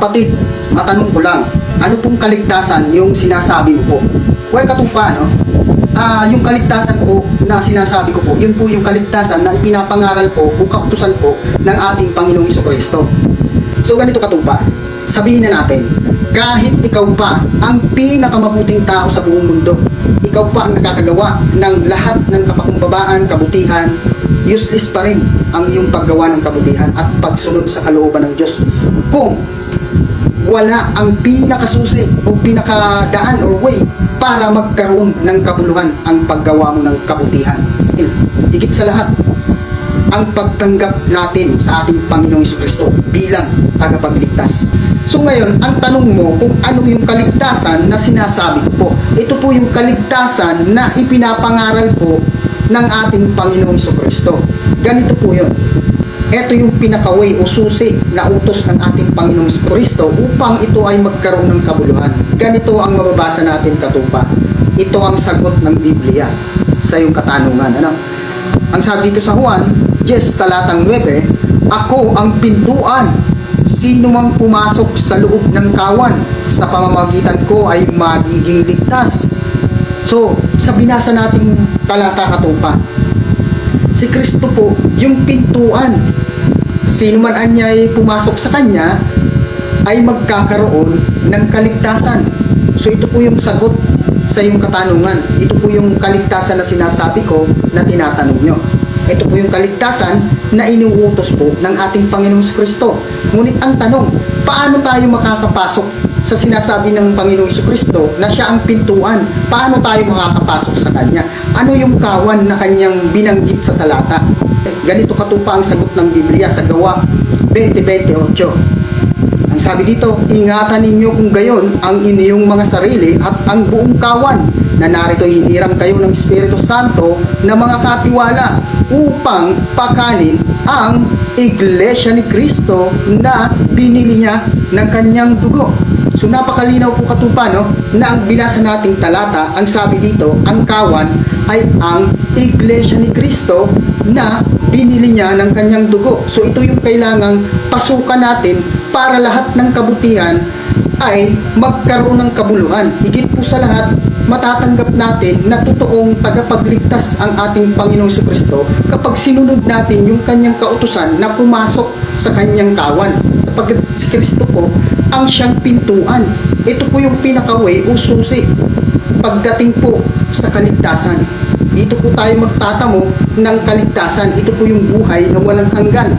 Kapatid, matanong ko lang, ano pong kaligtasan yung sinasabi mo po? Well, katupa, no? Ah, yung kaligtasan po na sinasabi ko po, yun po yung kaligtasan na ipinapangaral po o kautusan po ng ating Panginoong Iso Kristo. So ganito katupa, sabihin na natin, kahit ikaw pa ang pinakamabuting tao sa buong mundo, ikaw pa ang nakakagawa ng lahat ng kapakumbabaan, kabutihan, useless pa rin ang iyong paggawa ng kabutihan at pagsunod sa kalooban ng Diyos. Kung wala ang pinakasusi o pinakadaan or way para magkaroon ng kabuluhan ang paggawa mo ng kabutihan. Higit sa lahat, ang pagtanggap natin sa ating Panginoong Kristo bilang tagapagligtas. So ngayon, ang tanong mo kung ano yung kaligtasan na sinasabi ko. Ito po yung kaligtasan na ipinapangaral po ng ating Panginoong Kristo. Ganito po yun. Ito yung pinakaway o susi na utos ng ating Panginoong Kristo upang ito ay magkaroon ng kabuluhan. Ganito ang mababasa natin katupa. Ito ang sagot ng Biblia sa iyong katanungan. Ano? Ang sabi dito sa Juan, yes, talatang 9, Ako ang pintuan. Sino mang pumasok sa loob ng kawan, sa pamamagitan ko ay magiging ligtas. So, sa binasa nating talata katupa, si Kristo po yung pintuan. Sino man anya ay pumasok sa kanya ay magkakaroon ng kaligtasan. So ito po yung sagot sa iyong katanungan. Ito po yung kaligtasan na sinasabi ko na tinatanong nyo. Ito po yung kaligtasan na inuutos po ng ating Panginoong Kristo. Ngunit ang tanong, paano tayo makakapasok sa sinasabi ng Panginoong Kristo na siya ang pintuan? Paano tayo makakapasok sa Kanya? Ano yung kawan na Kanyang binanggit sa talata? Ganito katupa ang sagot ng Biblia sa gawa 20.28. Ang sabi dito, ingatan ninyo kung gayon ang inyong mga sarili at ang buong kawan na narito hiniram kayo ng Espiritu Santo na mga katiwala upang pakanin ang Iglesia ni Kristo na binili niya ng kanyang dugo. So napakalinaw po katupa no, na ang binasa nating talata, ang sabi dito, ang kawan ay ang Iglesia ni Kristo na binili niya ng kanyang dugo. So ito yung kailangang pasukan natin para lahat ng kabutihan ay magkaroon ng kabuluhan. Higit po sa lahat, matatanggap natin na totoong tagapagligtas ang ating Panginoong si Kristo kapag sinunod natin yung kanyang kautusan na pumasok sa kanyang kawan. Sapagkat si Kristo po ang siyang pintuan. Ito po yung pinakaway o susi pagdating po sa kaligtasan. Dito po tayo magtatamo ng kaligtasan. Ito po yung buhay na walang hanggan.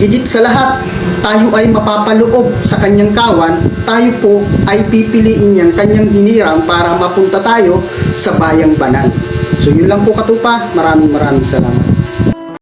Higit sa lahat, tayo ay mapapaloob sa kanyang kawan, tayo po ay pipiliin niyang kanyang hinirang para mapunta tayo sa bayang banal. So yun lang po katupa. Maraming maraming salamat.